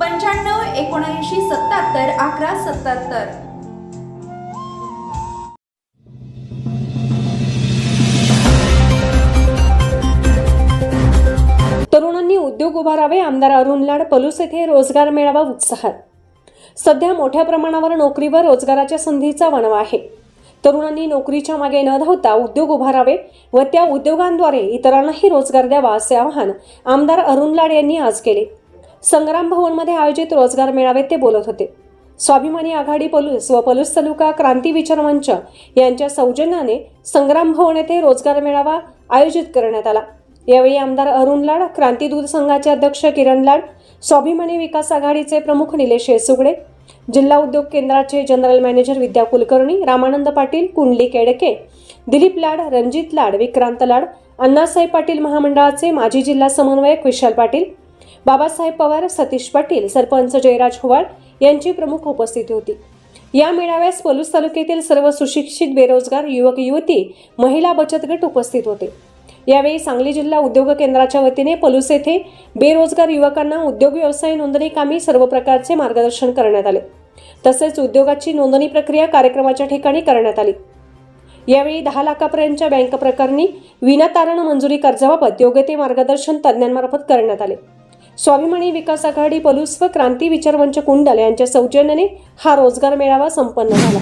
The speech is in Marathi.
पंच्याण्णव एकोणऐंशी सत्याहत्तर अकरा सत्याहत्तर. तरुणांनी उद्योग उभारावे आमदार अरुण लाड पलूस येथे रोजगार मेळावा उत्साहात. सध्या मोठ्या प्रमाणावर नोकरीवर रोजगाराच्या संधीचा वणवा आहे. तरुणांनी नोकरीच्या मागे न धावता उद्योग उभारावे व त्या उद्योगांद्वारे इतरांनाही रोजगार द्यावा असे आवाहन आमदार अरुण लाड यांनी आज केले. संग्राम भवनमध्ये आयोजित रोजगार मेळाव्यात ते बोलत होते. स्वाभिमानी आघाडी पलूस व पलूस तालुका क्रांती विचार मंच यांच्या सौजन्याने संग्राम भवन येथे रोजगार मेळावा आयोजित करण्यात आला. यावेळी आमदार अरुण लाड क्रांती दूध संघाचे अध्यक्ष किरण लाड स्वाभिमानी विकास आघाडीचे प्रमुख निलेश येसुगडे जिल्हा उद्योग केंद्राचे जनरल मॅनेजर विद्या कुलकर्णी रामानंद पाटील कुंडली केडके दिलीप लाड रणजित लाड विक्रांत लाड अण्णासाहेब पाटील महामंडळाचे माजी जिल्हा समन्वयक विशाल पाटील बाबासाहेब पवार सतीश पाटील सरपंच जयराज होवाळ यांची प्रमुख उपस्थिती होती. या मेळाव्यास पलूस तालुक्यातील सर्व सुशिक्षित बेरोजगार युवक युवती महिला बचत गट उपस्थित होते. यावेळी सांगली जिल्हा उद्योग केंद्राच्या वतीने पलूस येथे बेरोजगार युवकांना उद्योग व्यवसाय नोंदणी कामी सर्व प्रकारचे मार्गदर्शन करण्यात आले. तसेच उद्योगाची नोंदणी प्रक्रिया कार्यक्रमाच्या ठिकाणी करण्यात आली. यावेळी दहा लाखापर्यंतच्या बँक प्रकरणी विनातारण मंजुरी कर्जाबाबत योग्य ते मार्गदर्शन तज्ज्ञांमार्फत करण्यात आले. स्वाभिमानी विकास आघाडी पलुस्व व क्रांती विचारवंच कुंडल यांच्या सौजन्याने हा रोजगार मेळावा संपन्न झाला.